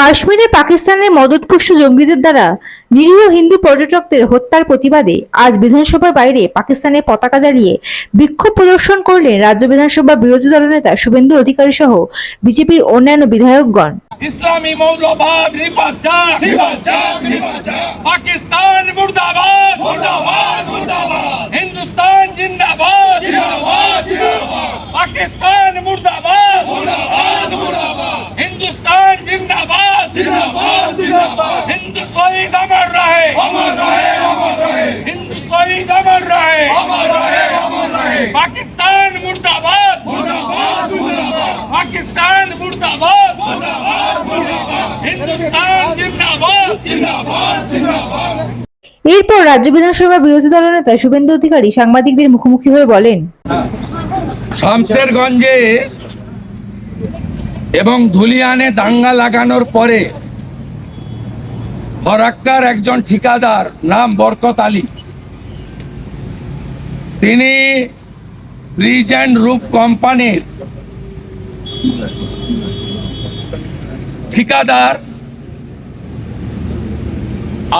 কাশ্মীরে পাকিস্তানের মদতপুষ্ট জঙ্গিদের দ্বারা নিরীহ হিন্দু পর্যটকদের হত্যার প্রতিবাদে আজ বিধানসভার বাইরে পাকিস্তানের পতাকা জ্বালিয়ে বিক্ষোভ প্রদর্শন করলেন রাজ্য বিধানসভা বিরোধী দলনেতা শুভেন্দু অধিকারী সহ বিজেপির অন্যান্য বিধায়কগণ। ইসলামী মৌলবাদ পাকিস্তান মুর্দাবাদ। মুর্দাবাদ মুর্দাবাদ। হিন্দুস্তান জিন্দাবাদ। জিন্দাবাদ জিন্দাবাদ। পাকিস্তান মুর্দাবাদ মুর্দাবাদ হিন্দুস্তান জিন্দাবাদ জিন্দাবাদ জিন্দাবাদ হিন্দু শহীদ অমর রহে। অমর রহে অমর রহে। হিন্দু শহীদ অমর রহে। অমর রহে অমর রহে। পাকিস্তান মুর্দাবাদ। মুর্দাবাদ মুর্দাবাদ। পাকিস্তান মুর্দাবাদ। মুর্দাবাদ মুর্দাবাদ। হিন্দুস্তান জিন্দাবাদ। জিন্দাবাদ জিন্দাবাদ। এরপর রাজ্য বিধানসভা বিরোধী দলনেতা শুভেন্দু অধিকারী সাংবাদিকদের মুখোমুখি হয়ে বলেন শামসেরগঞ্জে এবং ধুলিয়ানে দাঙ্গা লাগানোর পরে ফরাক্কার একজন ঠিকাদার, নাম বরকত আলী। তিনি রিজেন্ট রূপ কোম্পানির ঠিকাদার।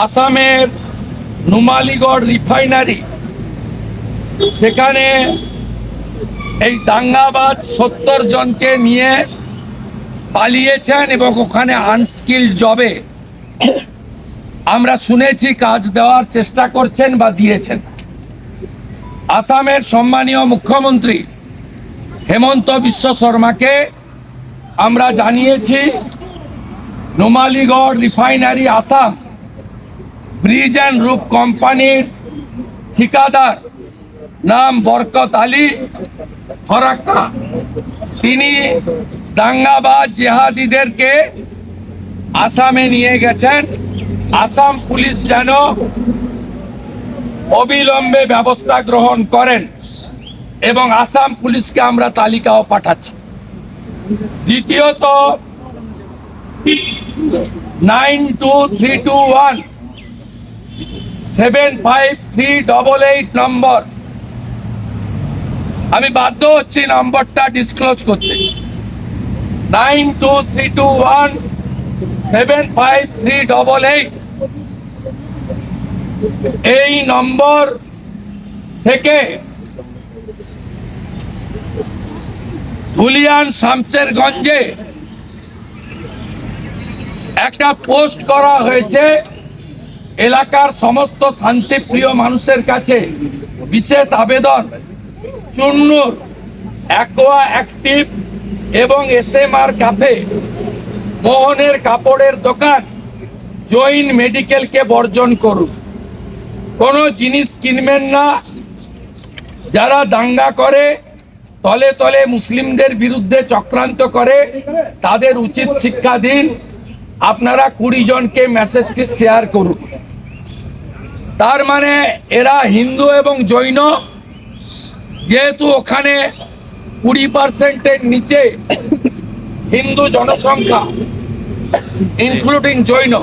আসামের নুমালিগড় রিফাইনারি। সেখানে এই দাঙ্গাবাদ সত্তর জনকে নিয়ে পালিয়েছেন এবং ওখানে আনস্কিল্ড জবে আমরা শুনেছি কাজ দেওয়ার চেষ্টা করছেন বা দিয়েছেন। আসামের সম্মানীয় মুখ্যমন্ত্রী হেমন্ত বিশ্ব শর্মাকে আমরা জানিয়েছি, Numaligarh refinery Assam bridge and roof কোম্পানির ঠিকাদার নাম বরকত আলী ফরাক্কা। তিনি দাঙ্গাবাজ জেহাদিদেরকে আসামে নিয়ে গেছেন। আসাম পুলিশ যেন অবিলম্বে ব্যবস্থা গ্রহণ করেন এবং আসাম পুলিশকে আমরা তালিকাও পাঠাচ্ছি। দ্বিতীয়ত, nine two three two one, seven five three double eight নম্বর। আমি বাধ্য হচ্ছি নম্বরটা ডিসক্লোজ করতে। Nine two three two one, seven five three double eight এই নম্বর থেকে ধুলিয়ান শামসেরগঞ্জে একটা পোস্ট করা হয়েছে এলাকার সমস্ত শান্তিপ্রিয় মানুষের কাছে। বিশেষ আবেদন, চুন্নুর, অ্যাকোয়া অ্যাক্টিভ এবং এস এম আর ক্যাফে মোহনের কাপড়ের দোকান, জৈন মেডিকেলকে বর্জন করুন। কোনো জিনিস কিনবেন না। যারা দাঙ্গা করে, তলে তলে মুসলিমদের বিরুদ্ধে চক্রান্ত করে, তাদের উচিত শিক্ষা দিন। আপনারা কুড়ি জনকে মেসেজটি শেয়ার করুন। তার মানে এরা হিন্দু এবং জৈন। যেহেতু ওখানে কুড়ি পার্সেন্টের নিচে হিন্দু জনসংখ্যা ইনক্লুডিং জৈন,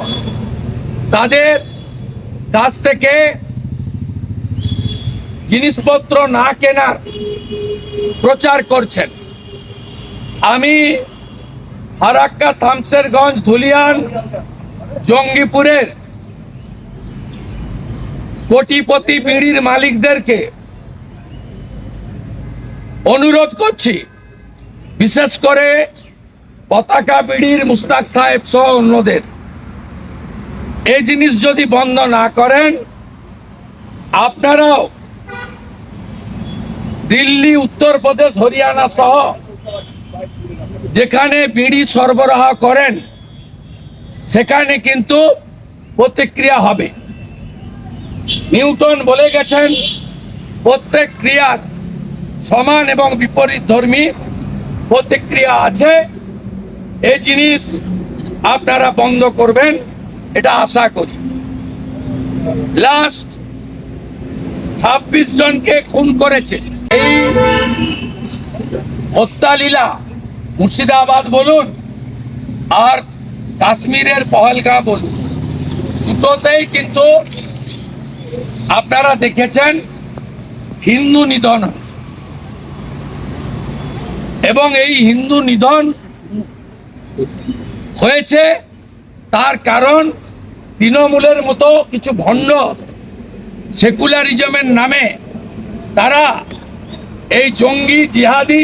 তাদের কাছ থেকে জিনিসপত্র না কেনার প্রচার করছেন। আমি হারাক্কা শামসেরগঞ্জ ধুলিয়ান জঙ্গিপুরের কোটিপতি বিড়ির মালিকদেরকে অনুরোধ করছি, বিশেষ করে পতাকা বিড়ির মুস্তাক সাহেব সহ অন্যদের। এই জিনিস যদি বন্ধ না করেন, আপনারাও দিল্লি উত্তরপ্রদেশ হরিয়ানা সহ যেখানে বিড়ি সরবরাহ করেন, সেখানে কিন্তু প্রতিক্রিয়া হবে। নিউটন বলে গেছেন, প্রত্যেক ক্রিয়ার সমান এবং বিপরীত ধর্মী প্রতিক্রিয়া আছে। এই জিনিস আপনারা বন্ধ করবেন, এটা আশা করি। লাস্ট ছাব্বিশ জনকে খুন করেছে। হত্যালীলা মুর্শিদাবাদ বলুন আর কাশ্মীরের পহলগাঁ বলুন। দুটোতেই কিন্তু আপনারা দেখেছেন হিন্দু নিধন এবং এই হিন্দু নিধন হয়েছে তার কারণ তৃণমূলের মতো কিছু ভণ্ড সেকুলারিজমের নামে তারা এই জঙ্গি জিহাদি